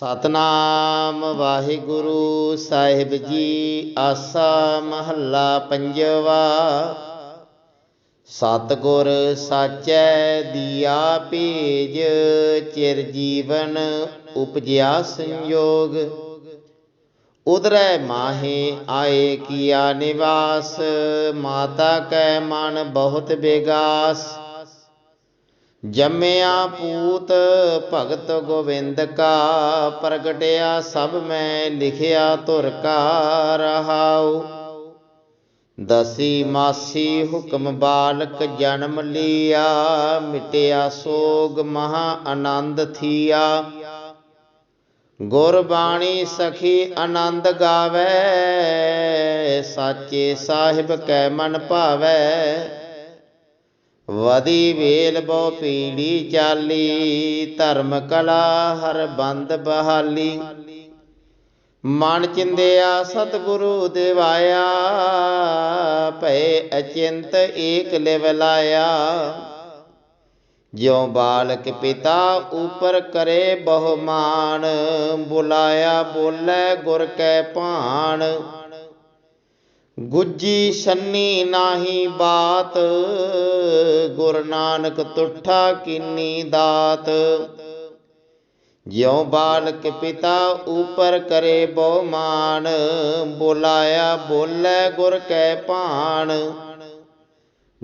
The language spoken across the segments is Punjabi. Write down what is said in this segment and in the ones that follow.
ਸਤਨਾਮ ਵਾਹਿਗੁਰੂ ਸਾਹਿਬ ਜੀ ਆਸਾ ਮਹੱਲਾ ਪੰਜਵਾ। ਸਤਗੁਰ ਸਾਚੈ ਦੀਆ ਭੇਜ, ਚਿਰ ਜੀਵਨ ਉਪਜਿਆ ਸੰਯੋਗ ਉਦਰੈ ਮਾਹੇ ਆਏ ਕੀਆ ਨਿਵਾਸ, ਮਾਤਾ ਕੈ ਮਨ ਬਹੁਤ ਬੇਗਾਸ। ਜੰਮਿਆ ਪੂਤ ਭਗਤ ਗੋਬਿੰਦ ਕਾ, ਪ੍ਰਗਟਿਆ ਸਭ ਮੈਂ ਲਿਖਿਆ ਧੁਰ ਕਾ ਰਹਾਉ। ਦਸੀ ਮਾਸੀ ਹੁਕਮ ਬਾਲਕ ਜਨਮ ਲਿਆ, ਮਿਟਿਆ ਸੋਗ ਮਹਾ ਆਨੰਦ ਥੀਆ। ਗੁਰਬਾਣੀ ਸਖੀ ਆਨੰਦ ਗਾਵੇ, ਸਾਚੇ ਸਾਹਿਬ ਕੈ ਮਨ ਭਾਵੈ ਵਦੀ ਵੇਲ ਬਹੁ ਪੀੜੀ ਚਾਲੀ, ਧਰਮ ਕਲਾ ਹਰ ਬੰਦ ਬਹਾਲੀ। ਮਨ ਚਿੰਦਿਆ ਸਤਿਗੁਰੂ ਦਿਵਾਇਆ, ਭਏ ਅਚਿੰਤ ਏਕ ਲਿਵ ਲਾਇਆ। ਜਿਉ ਬਾਲਕ ਪਿਤਾ ਉਪਰ ਕਰੇ ਬਹੁਮਾਨ, ਬੁਲਾਇਆ ਬੋਲੇ ਗੁਰ ਕੈ ਭਾਣ। ਗੁੱਜੀ ਸੰਨੀ ਨਾਹੀ ਬਾਤ, ਗੁਰ ਨਾਨਕ ਤੁਠਾ ਕਿੰਨੀ ਦਾਤ। ਜਿਉ ਬਾਲਕ ਪਿਤਾ ਉਪਰ ਕਰੇ ਬਹੁ ਮਾਨ ਬੁਲਾਇਆ ਬੋਲੇ ਗੁਰ ਕੈ ਭਾਣ।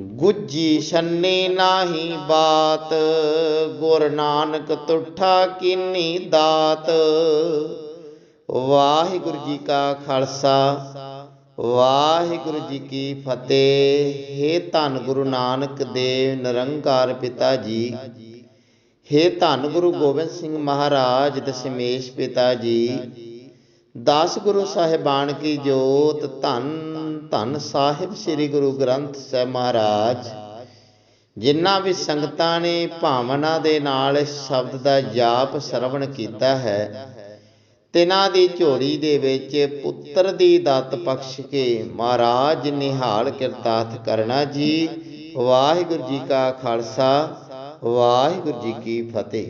ਗੁੱਜੀ ਛੰਨੀ ਨਾਹੀ ਬਾਤ, ਗੁਰ ਨਾਨਕ ਤੁਠਾ ਕਿੰਨੀ ਦਾਤ। ਵਾਹਿਗੁਰੂ ਜੀ ਕਾ ਖਾਲਸਾ। ਵਾਹਿਗੁਰੂ ਜੀ ਕੀ ਫਤਿਹ। ਹੇ ਧੰਨ ਗੁਰੂ ਨਾਨਕ ਦੇਵ, ਨਿਰੰਕਾਰ ਪਿਤਾ ਜੀ। ਹੇ ਧੰਨ ਗੁਰੂ ਗੋਬਿੰਦ ਸਿੰਘ ਮਹਾਰਾਜ, ਦਸ਼ਮੇਸ਼ ਪਿਤਾ ਜੀ। ਦਸ ਗੁਰੂ ਸਾਹਿਬਾਨ ਕੀ ਜੋਤ, ਧੰਨ ਧੰਨ ਸਾਹਿਬ ਸ੍ਰੀ ਗੁਰੂ ਗ੍ਰੰਥ ਸਾਹਿਬ ਮਹਾਰਾਜ। ਜਿਨ੍ਹਾਂ ਵੀ ਸੰਗਤਾਂ ਨੇ ਭਾਵਨਾ ਦੇ ਨਾਲ ਇਸ ਸ਼ਬਦ ਦਾ ਜਾਪ ਸਰਵਣ ਕੀਤਾ ਹੈ ਤਿਨਾਂ ਦੀ ਝੋਲੀ ਦੇ ਵਿੱਚ ਪੁੱਤਰ ਦੀ ਦਾਤ ਬਖਸ਼ ਕੇ ਮਹਾਰਾਜ ਨਿਹਾਲ ਕਿਰਤਾਰਥ ਕਰਨਾ ਜੀ। ਵਾਹਿਗੁਰੂ ਜੀ ਕਾ ਖਾਲਸਾ, ਵਾਹਿਗੁਰੂ ਜੀ ਕੀ ਫਤਿਹ।